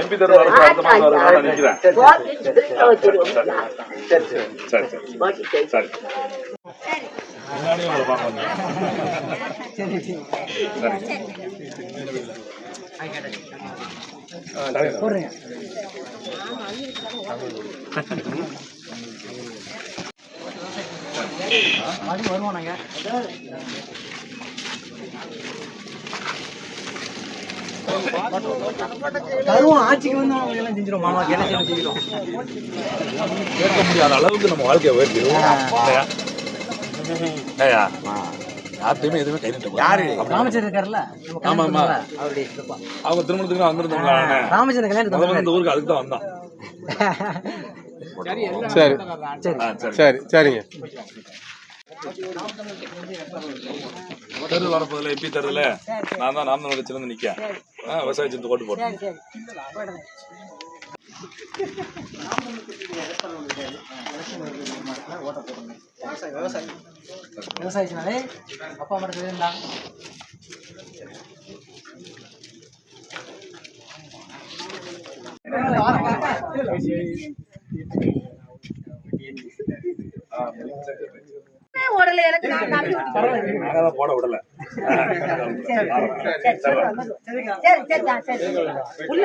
MP தேர்தல் அடுத்த மாதம் நான் நினைக்கிறேன். சரி சரி. சரி முன்னாடியே உங்களை பார்க்க வந்தேன் சரி. தருவோம் ஆட்சிக்கு வந்து அவங்க எல்லாம் செஞ்சிடும் எல்லாம் சேர்ந்து செஞ்சிடும் கேட்க முடியாத அளவுக்கு நம்ம வாழ்க்கையை உயர்த்திடுவோம். எதுவுமே கை நீட்ட யாரு? இருக்காருல்ல? நம்ம ஆமா, ஆமா. அவருடைய அவங்க திருமணத்துக்கு நான் வந்திருந்தோம்ல ராமச்சந்திரன் கல்யாணத்துக்கு. இந்த ஊருக்கு அதுக்கு தான் வந்தான். சரி. சரி சரிங்க. தேர்தல் வரப்போதில்ல எம்பி தேர்தல நான் தான் நாம் தமிழ் கட்சியில நிக்க ஆ, விவசாய சிந்து ஓட்டு போட்டேன் விவசாயினாலே அப்பா மட்டும் சொல்லியிருந்தா உடல எனக்கு நான் போட விடல. சரி சரி. ஆ, சரி உள்ள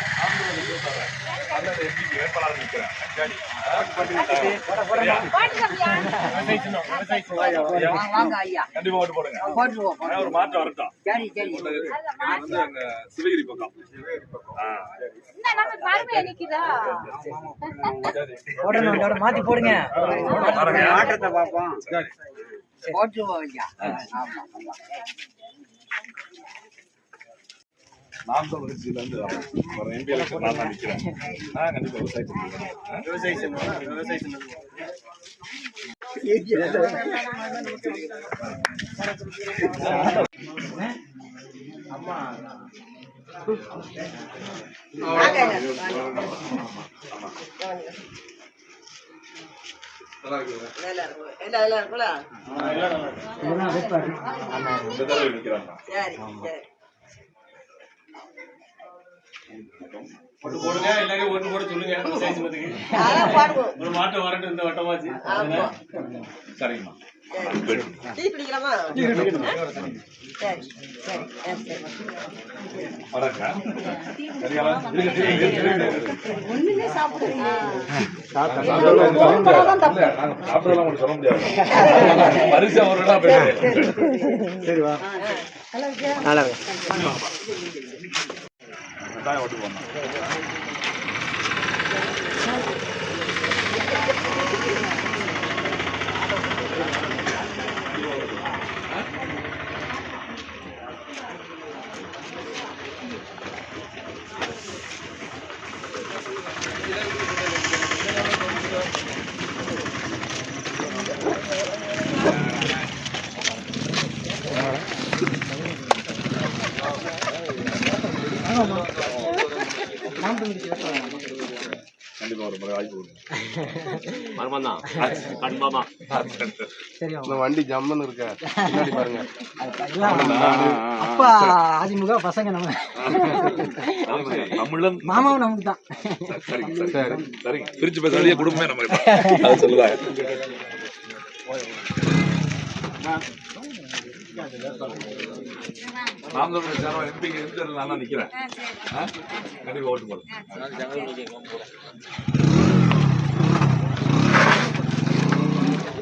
கண்டிப்பா ஓட்டு போடுங்க ஐயா. ஒரு மாற்றம் வரட்டும் சிவகிரி பக்கம் மாத்தி போடுங்க இருந்து வரேன். வர எம்பி எலெக்ஷன் நான் தான் நிக்கிறேன். நான் கண்டிப்பா விவசாயத்துக்கு இந்த தடவை ஓட்டு போடுங்க. எல்லாரையும் ஓட்டு போட சொல்லுங்க. ஒரு மாற்றம் வரட்டும். இந்த வட்டமாச்சு சரிங்கம்மா. ஒண்ணுமே உங்களுக்கு சொல்ல முடியாது. பரிசு அவர்களா பேசுறேன். கட்டாயம் ஓட்டு போடணும் கண்டிப்பா மர்மம் கன்ஃபார்மா சரி இந்த வண்டி ஜம்முன்னு இருக்க. பின்னாடி பாருங்க. அப்பா அதிமுக பசங்க நம்ம. தமிழன் மாமாவும் நமக்கு தான். சரிங்க சரி. சரிங்க. பிரிச்சு பேச வேண்டிய குடும்பமே நம்ம. அது சொல்லுவாங்க நாம் தமிழ் சேரம் எம்பிக்கு எந்த நான் தான் நிக்கிறேன்? ஆ? கண்டிப்பா ஓட்டு போடுங்க.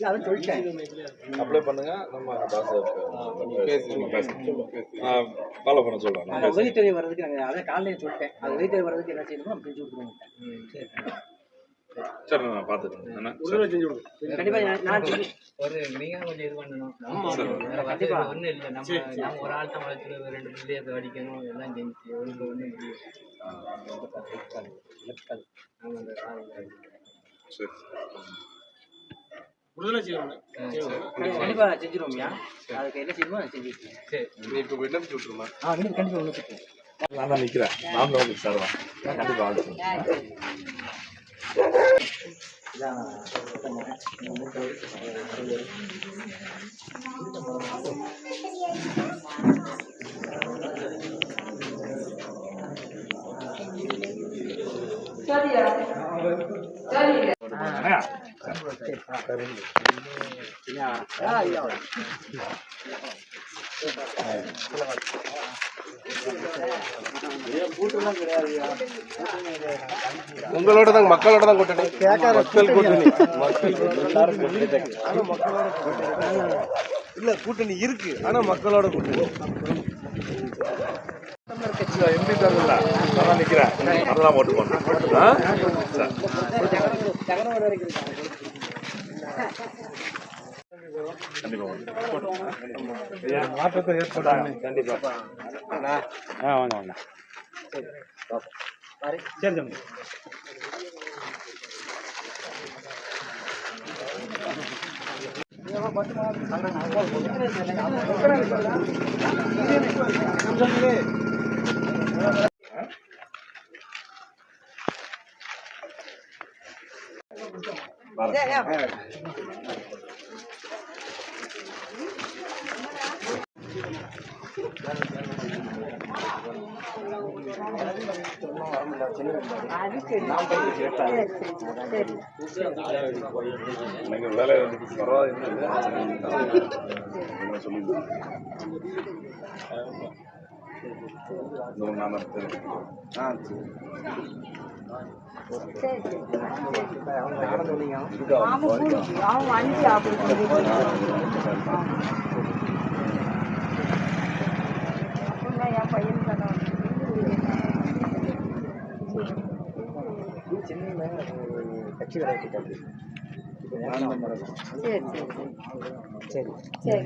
அதான் சொல்லிட்டேன் அப்ளை பண்ணுங்க. நம்ம ஃபாலோ பண்ண சொல்றேன். அந்த உதவித்தொகை வர்றதுக்கு நாங்கள் அதான் காலையில சொல்லிட்டேன். அது உதவித்தொகை வர்றதுக்கு என்ன செய்யணுமோ நம்ம செஞ்சு கொடுத்துருவோம் சரி. சரி நான் பார்த்துக்கிறேன். என்ன? கண்டிப்பா நான் நான் ஒரு நீங்க கொஞ்சம் இது பண்ணணும். கண்டிப்பா. ஒண்ணும் இல்ல. நம்ம நம்ம ஒரு ஆள் தான் வளர்த்து ரெண்டு பிள்ளைய அடிக்கணும். எல்லாம் செஞ்சு ஒன்று ஒண்ணு முடியும் ஆமா, அந்த காலம். சரி. விடுதலை செய்யணும் கண்டிப்பா செஞ்சிருவோம்யா. அதுக்கு என்ன செய்யணுமோ அதை செஞ்சு கொடுத்துருவோம். சரி இப்போ விண்ணப்பிச்சு விட்டுருமா? ஆ கண்டிப்பா கண்டிப்பா ஒன்று செஞ்சு நான் தான் நிற்கிறேன் நான் தான் உங்களுக்கு சார். தான் கண்டிப்பாக ஆகுது அண்ணா, உங்களோட தான் மக்களோட தான் கூட்டணி. மக்கள் கூட்டணி. இல்ல கூட்டணி இருக்கு. ஆனா மக்களோட கூட்டணி. கட்சியில் எம்பி தான். நிற்கிறேன் அதெல்லாம் ஓட்டு கண்டிப்பாக மாற்றத்தை ஏற்பட்டாங்க கண்டிப்பா ஆ வாங்க. வாங்க சரி தம்பி எனக்கு வேலை இருந்துச்சு பரவாயில்லை நான் தான் தெரியும் அவன் வண்டி அப்படி அப்படின்னா என் பையன் தானே கட்சி கிடையாது சரி சரி சரி.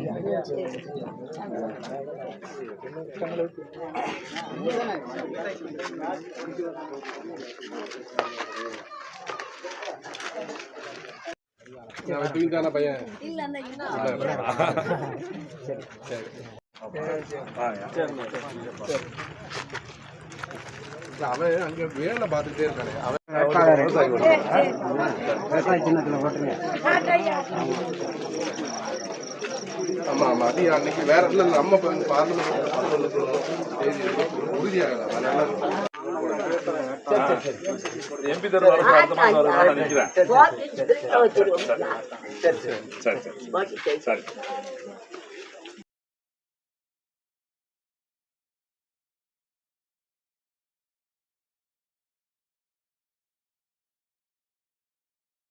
சரி. சரி. பையன். இல்ல அந்த இன்னும் அவன் அங்க வேலை பார்த்துட்டே இருக்கானே. அவன் விவசாய சின்னத்தில் ஓட்டுங்க. ஆமா ஆமா. அது அன்னைக்கு வேற இல்ல இல்ல, நம்ம பார்லிமெண்ட் உறுதியாகல. அதனால எம்பி தர வரப்போ அடுத்த மாதம் வரப்போ நான் நிற்கிறேன் வாக்கிங் வச்சிருவோம் சரி. சரி. சரி.